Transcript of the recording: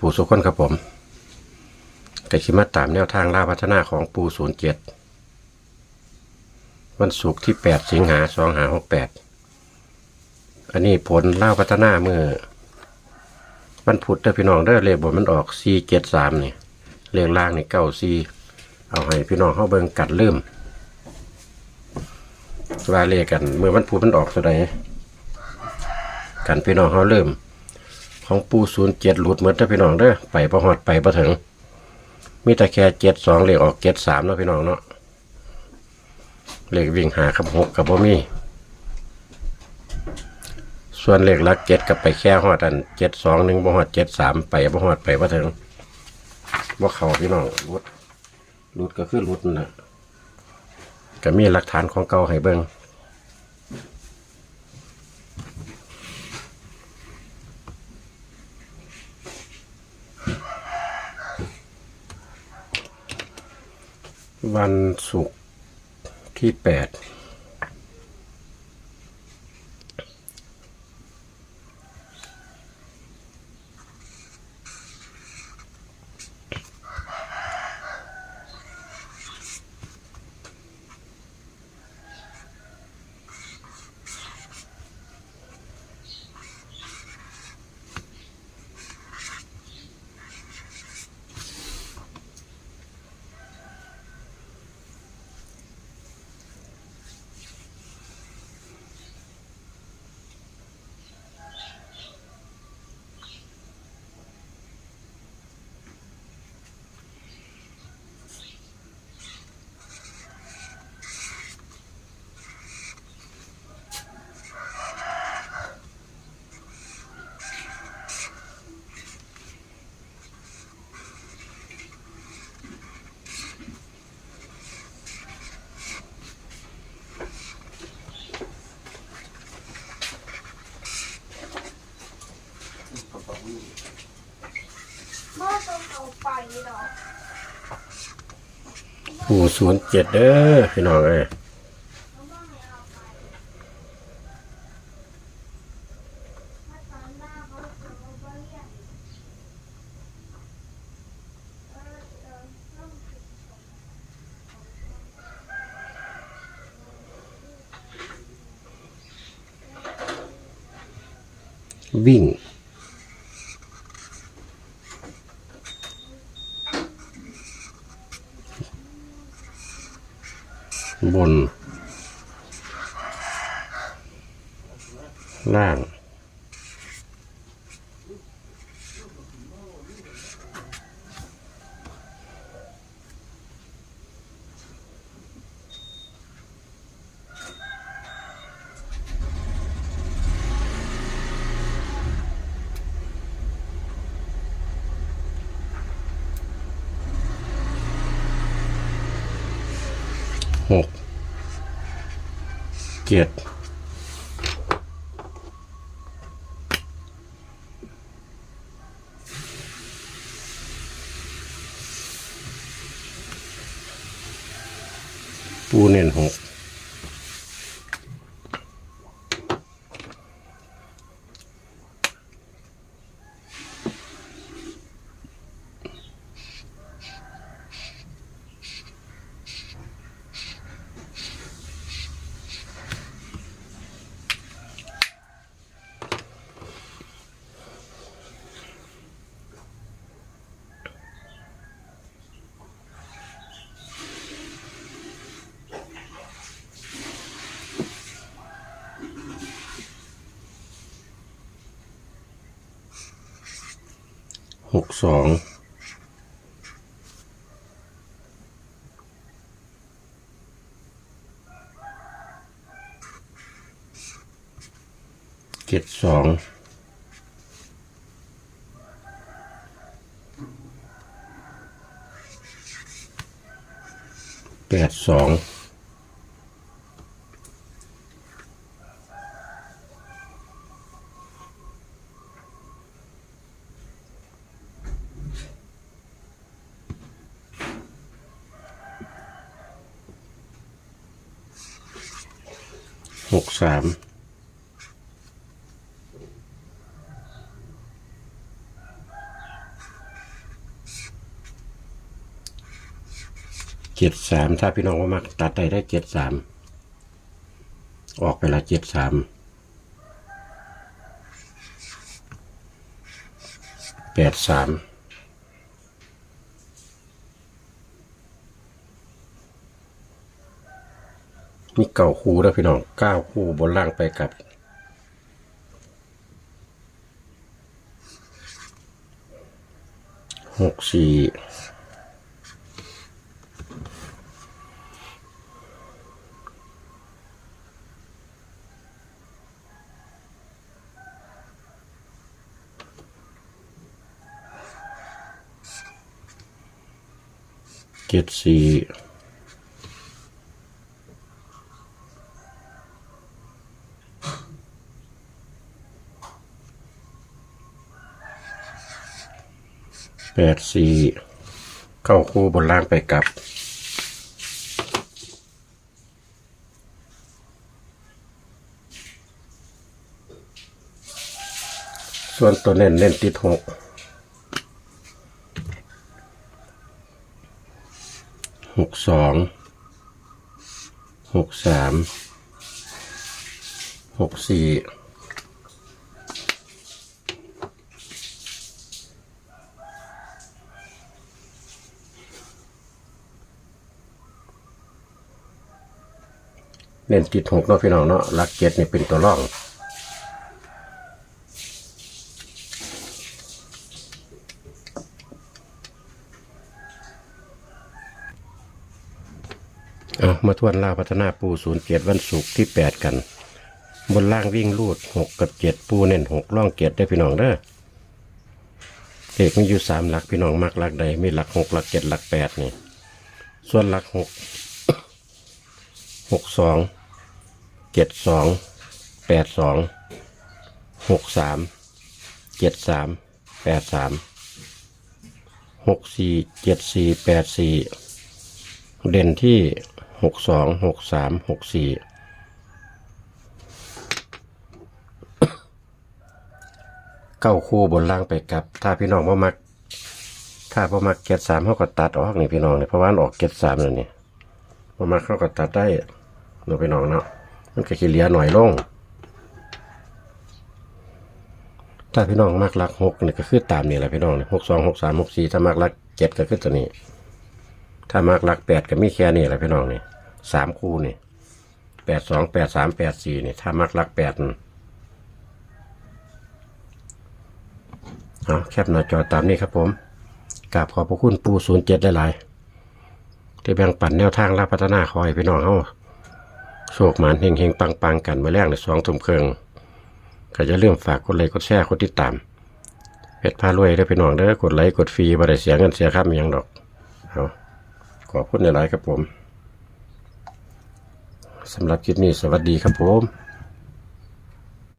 ปู่สุขคนครับผมก็คิมาตามแนวทางล่าพัฒนาของปูศูนย์เจ็ดวันศุกร์ที่แปดสิงหาสองหาหกแปดอันนี้ผลล่าพัฒนาเมื่อวันพุธเด้อพี่น้องเด้อเลขบนมันออกสี่เจ็ดสามเนี่ยเลขล่างนี่เก้าสี่เอาให้พี่น้องเข้าเบิ่งกัดเริ่มว่าเลขกันเมื่อวันพุธมันออกเท่าไหร่กันพี่น้องเขาเริ่ม ของปูศูนย์เจ็ดหลุดเหมดเด้อพี่น้องเด้อไปประหอดไปประถึง มีแต่แค่เจ็ดสองเลขออกเจ็ดสามเนาะพี่น้องเนาะเลขวิ่งหากับหกกับบ่มี ส่วนเลขหลักเจ็ดกับไปแค่หอดอันเจ็ดสองหนึ่งบ่หอดเจ็ดสามไปบ่หอดไปประถึงบ่เขาพี่น้องหลุดหลุดก็คือหลุดนั่นนะก็มีหลักฐานของเก่าให้เบิ่ง วันศุกร์ที่แปด ปูศูนย์เจ็ดเด้อพี่น้องเอ้ยเขาบอกให้เอาไปถ้าตอนหน้าเขาเขาก็เรียกเออเออต้องผิด วิ่ง บน ล่างหกเจ็ด ปูเน้นหก หกสองเจ็ดสองแปดสอง หกสามเจ็ดสามถ้าพี่น้องว่ามักตัดได้ได้เจ็ดสามออกไปละเจ็ดสามแปดสาม มีเก่าคู่แล้วพี่น้องเก้าคู่บนล่างไปกับหกสี่เจ็ดสี่ แปดสี่เข้าคู่บนล่างไปกลับส่วนตัวเน้นเน้นติดหกหกสองหกสามหกสี่ เน้นติดหกเนาะพี่น้องเนาะลักเจ็ดนี่เป็นตัวร่องเอามาทวนลาพัฒนาปูศูนย์เจ็ดวันศุกร์ที่แปดกัน บนล่างวิ่งลูดหกกับเจ็ดปูเน้นหกล่องเจ็ดได้พี่น้องเด้อเลขมีอยู่สามหลักพี่น้องมักหลักใดมีหลักหกหลักเจ็ดหลักแปดนี่ ส่วนหลักหกหกสอง เจ็ดสองแปดสองหกสามเจ็ดสามแปดสามหกสี่เจ็ดสี่แปดสี่เด่นที่หกสองหกสามหกสี่เก้าคู่บนล่างไปกลับ ถ้าพี่น้องว่ามัก ถ้าพ่อมักเก็ดสามเขาก็ตัดออกนี่พี่น้องเนี่ยเพราะว่าออกเก็ดสามแล้วนี่พ่อมักเขาก็ตัดได้เนาะพี่น้องเนาะ มันก็ขี้เหลียหน่อยลง ถ้าพี่น้องมักรักหกนี่ก็คือตามนี่แหละพี่น้องหกสองหกสามหกสี่ถ้ามักรักเจ็ดก็คือตัวนี้ ถ้ามากลักแปดก็มีแค่นี้แหละพี่น้องนี่สามคู่นี่แปดสองแปดสามแปดสี่นี่ถ้ามักหลักแปดเนเอาแคปหน้าจอตามนี้ครับผมกราบขอบพระคุณปูศูนย์เจ็ดหลายๆที่แบ่งปันแนวทางรับพัฒนาคอยพี่น้องเฮา โชคหมานเฮงเฮงปังปังกันมาแรกในสองทุ่มครึ่งก็จะเริ่มฝากกดไลค์กดแชร์กดติดตามเพจพารวยได้อพี่น้องเด้อกดไลค์กดฟรีบ่ได้เสียเงินเสียค่ามียังดอกเอาขอบคุณหลายๆครับผมสำหรับคลิปนี้สวัสดีครับผม